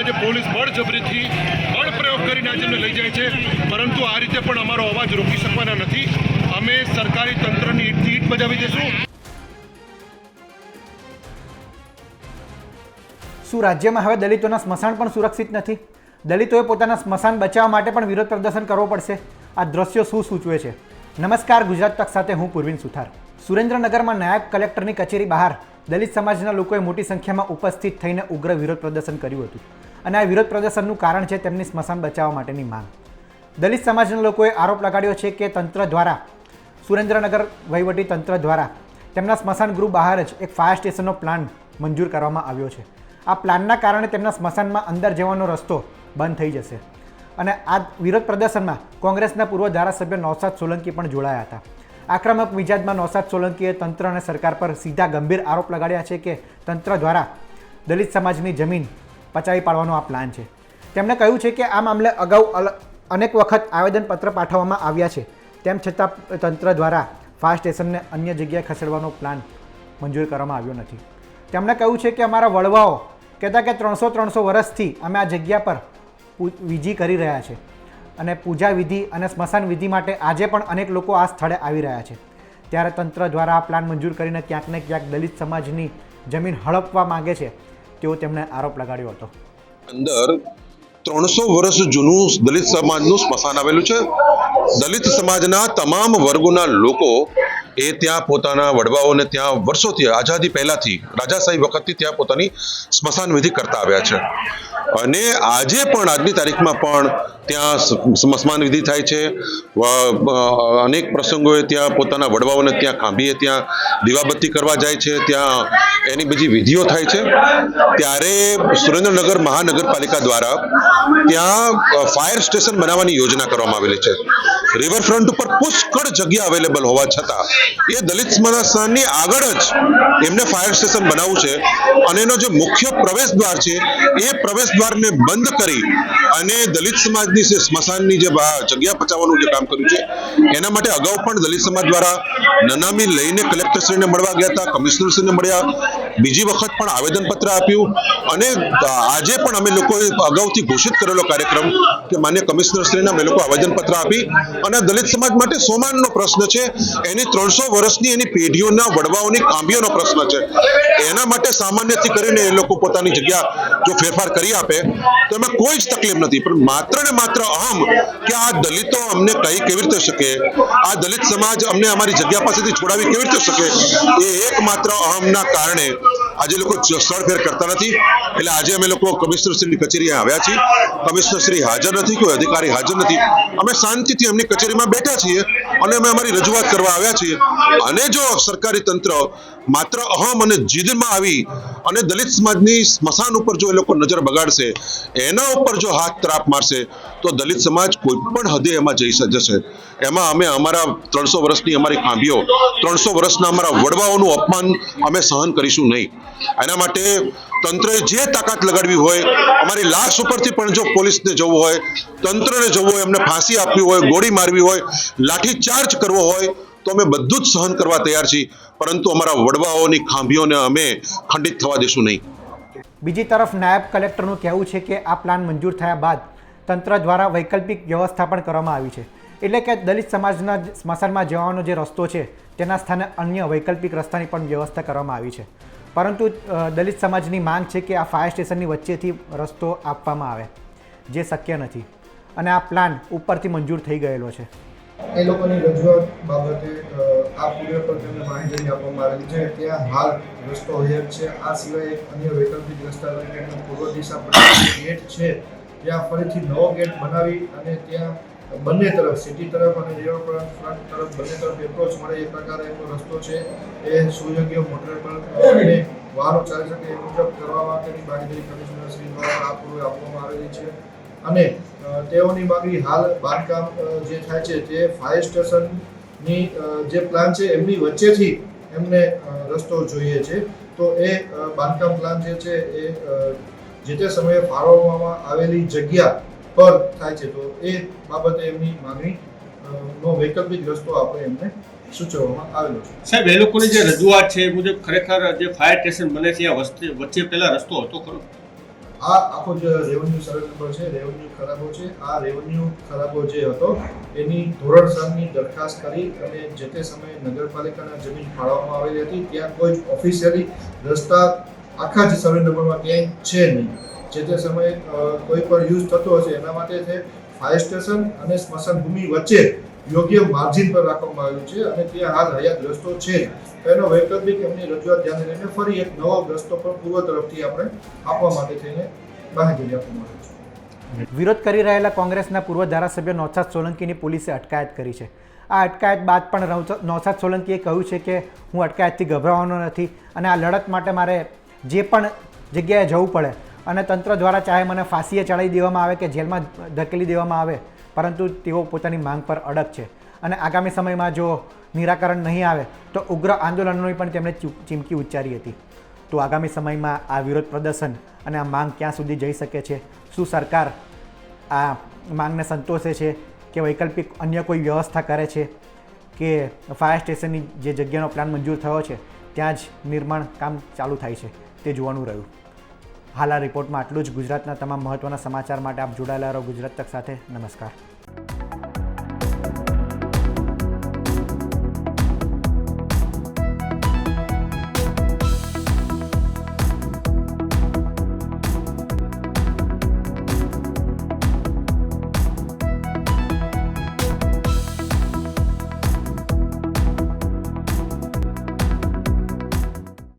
આજે પોલીસ બળજબરીથી બળ પ્રયોગ કરીને આજે અમને લઈ જાય છે. પરંતુ આ રીતે પણ અમારો અવાજ રોકી શકવાના નથી. અમે સરકારી તંત્રની ઈટથી ઈટ બજાવી દઈશું. શું રાજ્યમાં હવે દલિતોના સ્મશાન પણ સુરક્ષિત નથી? દલિતોએ પોતાના સ્મશાન બચાવવા માટે પણ વિરોધ પ્રદર્શન કરવો પડશે. આ દ્રશ્યો શું સૂચવે છે? નમસ્કાર, ગુજરાત તક સાથે હું પૂર્વિન સુથાર. સુરેન્દ્રનગરમાં નાયબ કલેક્ટરની કચેરી બહાર દલિત સમાજના લોકોએ મોટી સંખ્યામાં ઉપસ્થિત થઈને ઉગ્ર વિરોધ પ્રદર્શન કર્યું હતું. અને આ વિરોધ પ્રદર્શનનું કારણ છે તેમની સ્મશાન બચાવવા માટેની માંગ. દલિત સમાજના લોકોએ આરોપ લગાડ્યો છે કે તંત્ર દ્વારા, સુરેન્દ્રનગર વહીવટી તંત્ર દ્વારા તેમના સ્મશાન ગૃહ બહાર જ એક ફાયર સ્ટેશનનો પ્લાન મંજૂર કરવામાં આવ્યો છે. આ પ્લાનના કારણે તેમના સ્મશાનમાં અંદર જવાનો રસ્તો બંધ થઈ જશે. અને આ વિરોધ પ્રદર્શનમાં કોંગ્રેસના પૂર્વ ધારાસભ્ય નૌશાદ સોલંકી પણ જોડાયા હતા. આક્રમક વિજાતમાં નૌશાદ સોલંકીએ તંત્ર અને સરકાર પર સીધા ગંભીર આરોપ લગાડ્યા છે કે તંત્ર દ્વારા દલિત સમાજની જમીન પચાવી પાડવાનો આ પ્લાન છે. તેમણે કહ્યું છે કે આ મામલે અગાઉ અનેક વખત આવેદનપત્ર પાઠવવામાં આવ્યા છે. તેમ છતાં તંત્ર દ્વારા ફાયર સ્ટેશનને અન્ય જગ્યાએ ખસેડવાનો પ્લાન મંજૂર કરવામાં આવ્યો નથી. તેમણે કહ્યું છે કે અમારા વડવાઓ કહેતા કે ત્રણસો ત્રણસો વર્ષથી અમે આ જગ્યા પર વિજી કરી રહ્યા છે અને પૂજા વિધિ અને સ્મશાન વિધિ માટે આજે પણ અનેક લોકો આ સ્થળે આવી રહ્યા છે. ત્યારે તંત્ર દ્વારા આ પ્લાન મંજૂર કરીને ક્યાંક ને ક્યાંક દલિત સમાજની જમીન હડપવા માગે છે. તેવો તેમણે આરોપ લગાડ્યો હતો. અંદર ત્રણસો વર્ષ જૂનું દલિત સમાજનું સ્મશાન આવેલું છે. દલિત સમાજના તમામ વર્ગોના લોકો એ ત્યાં પોતાના વડવાઓને ત્યાં વર્ષોથી, આઝાદી પહેલાંથી, રાજાશાહી વખતથી ત્યાં પોતાની સ્મશાન વિધિ કરતા આવ્યા છે. અને આજે પણ, આજની તારીખમાં પણ ત્યાં સ્મશાન વિધિ થાય છે. અનેક પ્રસંગોએ ત્યાં પોતાના વડવાઓને ત્યાં ખાંભીએ, ત્યાં દીવાબત્તી કરવા જાય છે, ત્યાં એની બીજી વિધિઓ થાય છે. ત્યારે સુરેન્દ્રનગર મહાનગરપાલિકા દ્વારા ત્યાં ફાયર સ્ટેશન બનાવવાની યોજના કરવામાં આવેલી છે. રિવરફ્રન્ટ ઉપર પુષ્કળ જગ્યા અવેલેબલ હોવા છતાં એ દલિત સ્મશાનની આગળ જ એમને ફાયર સ્ટેશન બનાવવું છે. અને એનો જે મુખ્ય પ્રવેશ દ્વાર છે, એ પ્રવેશ દ્વારને બંધ કરી અને દલિત સમાજની જે સ્મશાનની જે જગ્યા બચાવવાનું જે કામ કર્યું છે, એના માટે અગાઉ પણ દલિત સમાજ દ્વારા નનામી લઈને કલેક્ટરશ્રીને મળવા ગયા હતા, કમિશનરશ્રીને મળ્યા. બીજી વખત પણ આવેદનપત્ર આપ્યું અને આજે પણ અમે લોકોએ અગાઉથી ઘોષિત કરેલો કાર્યક્રમ કે માન્ય કમિશનરશ્રીને અમે લોકો આવેદનપત્ર આપી અને દલિત સમાજ માટે સોમાનનો પ્રશ્ન છે. એની ત્રણસો વર્ષની એની પેઢીઓના વડવાઓની ખાંભીઓનો પ્રશ્ન છે. એના માટે સામાન્યથી કરીને એ લોકો પોતાની જગ્યા જો ફેરફાર કરી આપે, તો એમાં કોઈ જ તકલીફ નથી. પણ માત્ર ને માત્ર અહમ કે આ દલિતો અમને કઈ કેવી રીતે શકે, આ દલિત સમાજ અમને અમારી જગ્યા પાસેથી છોડાવી કેવી રીતે શકે, એ એકમાત્ર અહમના કારણે આજે લોકો સ્થળ ફેર કરતા નથી. એટલે આજે અમે લોકો કમિશનરશ્રીની કચેરીએ આવ્યા છીએ. કમિશનરશ્રી હાજર નથી, કોઈ અધિકારી હાજર નથી. અમે શાંતિથી અમની કચેરીમાં બેઠા છીએ અને અમે અમારી રજૂઆત કરવા આવ્યા છીએ. અને જો સરકારી તંત્ર માત્ર અહમ અને જીદમાં આવી અને દલિત સમાજની સ્મશાન ઉપર જો એ લોકો નજર બગાડશે, એના ઉપર જો હાથ ત્રાપ મારશે, તો દલિત સમાજ કોઈ પણ હદે એમાં જઈ જશે. એમાં અમે અમારા ત્રણસો વર્ષની અમારી ખાંભીઓ, ત્રણસો વર્ષના અમારા વડવાઓનું અપમાન અમે સહન કરીશું નહીં. એના માટે તંત્રએ જે તાકાત લગાડવી હોય, અમારી લાશ ઉપરથી પણ જો પોલીસને જવું હોય, તંત્રને જવું હોય, એમને ફાંસી આપવી હોય, ગોળી મારવી હોય, લાઠી ચાર્જ કરવો હોય, તો અમે બધું જ સહન કરવા તૈયાર છીએ. પરંતુ અમારા વડવાઓની ખાંભીઓને અમે ખંડિત થવા દેશું નહીં. બીજી તરફ નાયબ કલેક્ટરનું કહેવું છે કે આ પ્લાન મંજૂર થયા બાદ તંત્ર દ્વારા વૈકલ્પિક વ્યવસ્થા પણ કરવામાં આવી છે. એટલે કે દલિત સમાજના સ્મશાનમાં જવાનો જે રસ્તો છે, તેના સ્થાને અન્ય વૈકલ્પિક રસ્તાની પણ વ્યવસ્થા કરવામાં આવી છે. પરંતુ દલિત સમાજની માંગ છે કે આ ફાયર સ્ટેશનની વચ્ચેથી રસ્તો આપવામાં આવે, જે શક્ય નથી. અને આ પ્લાન ઉપરથી મંજૂર થઈ ગયેલો છે. એ લોકોની રજૂઆત બાબતે આ પૂર્વ પર તેમને માહિતી આપવામાં આવેલી છે ત્યાં હાલ રસ્તો હેર છે. આ સિવાય એક અન્ય વૈકલ્પિક રસ્તા તરીકે પૂર્વ દિશા પર ગેટ છે. ત્યાં ફરીથી નવો ગેટ બનાવી અને ત્યાં બંને તરફ, સિટી તરફ અને રિવરફ્રન્ટ તરફ બંને તરફ એપ્રોચ મળે એ પ્રકારે એનો રસ્તો છે. એ સુયોગ્ય મોટરેબલ અને વારો ચાલી શકે એ મુજબ કરવા માટેની બાંધણી કમિશનર શ્રી દ્વારા આ આપવામાં આવેલી છે. અને તેઓની માંગણી હાલ બાંધકામ જે થાય છે તે ફાયર સ્ટેશનની જે પ્લાન છે એમની વચ્ચેથી એમને રસ્તો જોઈએ છે. તો એ બાંધકામ પ્લાન જે છે એ જે તે સમયે ફાળવવામાં આવેલી જગ્યા પર થાય છે. તો એ બાબતે એમની માંગણી નો વૈકલ્પિક રસ્તો આપણે એમને સૂચવવામાં આવેલો છે. સાહેબ એ લોકોની જે રજૂઆત છે એ મુજબ ખરેખર જે ફાયર સ્ટેશન બને છે વચ્ચે વચ્ચે પહેલા રસ્તો હતો ખરો? આ આખો જે રેવન્યુ સર્વે નંબર છે રેવન્યુ ખરાબો છે આ રેવન્યુ ખરાબો જે હતો એની ધોરણસરની દરખાસ્ત કરી અને જે તે સમયે નગરપાલિકાના જમીન ફાળવવામાં આવેલી હતી ત્યાં કોઈ જ ઓફિશિયલી રસ્તા આખા જ સર્વે નંબરમાં ક્યાંય છે નહીં. જે તે સમયે કોઈ પણ યુઝ થતો હશે, એના માટે છે, ફાયર સ્ટેશન અને સ્મશાન ભૂમિ વચ્ચે યોગ્ય માર્જિન પર રાખવામાં આવ્યું છે અને ત્યાં હાલ હયાત રસ્તો છે. એનો વૈકલ્પિક એમની રજૂઆત ધ્યાને લઈને ફરી એક નવો રસ્તો પણ પૂર્વ તરફથી આપણે આપવા માટે થઈને બાંહેધરી આપવામાં આવી છે. વિરોધ કરી રહેલા કોંગ્રેસના પૂર્વ ધારાસભ્ય નૌશાદ સોલંકીની પોલીસે અટકાયત કરી છે. આ અટકાયત બાદ પણ નૌશા- નૌશાદ સોલંકીએ કહ્યું છે કે, હું અટકાયતથી ગભરાવાનો નથી અને આ લડત માટે મારે જે પણ જગ્યાએ જવું પડે અને તંત્ર દ્વારા ચાહે મને ફાંસીએ ચડાવી દેવામાં આવે કે જેલમાં ધકેલી દેવામાં આવે, પરંતુ તેઓ પોતાની માંગ પર અડગ છે. અને આગામી સમયમાં જો નિરાકરણ નહીં આવે, તો ઉગ્ર આંદોલનોની પણ તેમણે ચીમકી ઉચ્ચારી હતી. તો આગામી સમયમાં આ વિરોધ પ્રદર્શન અને આ માંગ ક્યાં સુધી જઈ શકે છે? શું સરકાર આ માંગને સંતોષે છે કે વૈકલ્પિક અન્ય કોઈ વ્યવસ્થા કરે છે? કે ફાયર સ્ટેશનની જે જગ્યાનો પ્લાન મંજૂર થયો છે, ત્યાં જ નિર્માણ કામ ચાલુ થાય છે, તે જોવાનું રહ્યું. હાલ આ રિપોર્ટમાં આટલું જ. ગુજરાતના તમામ મહત્ત્વના સમાચાર માટે આપ જોડાયેલા રહો. ગુજરાત તક સાથે નમસ્કાર.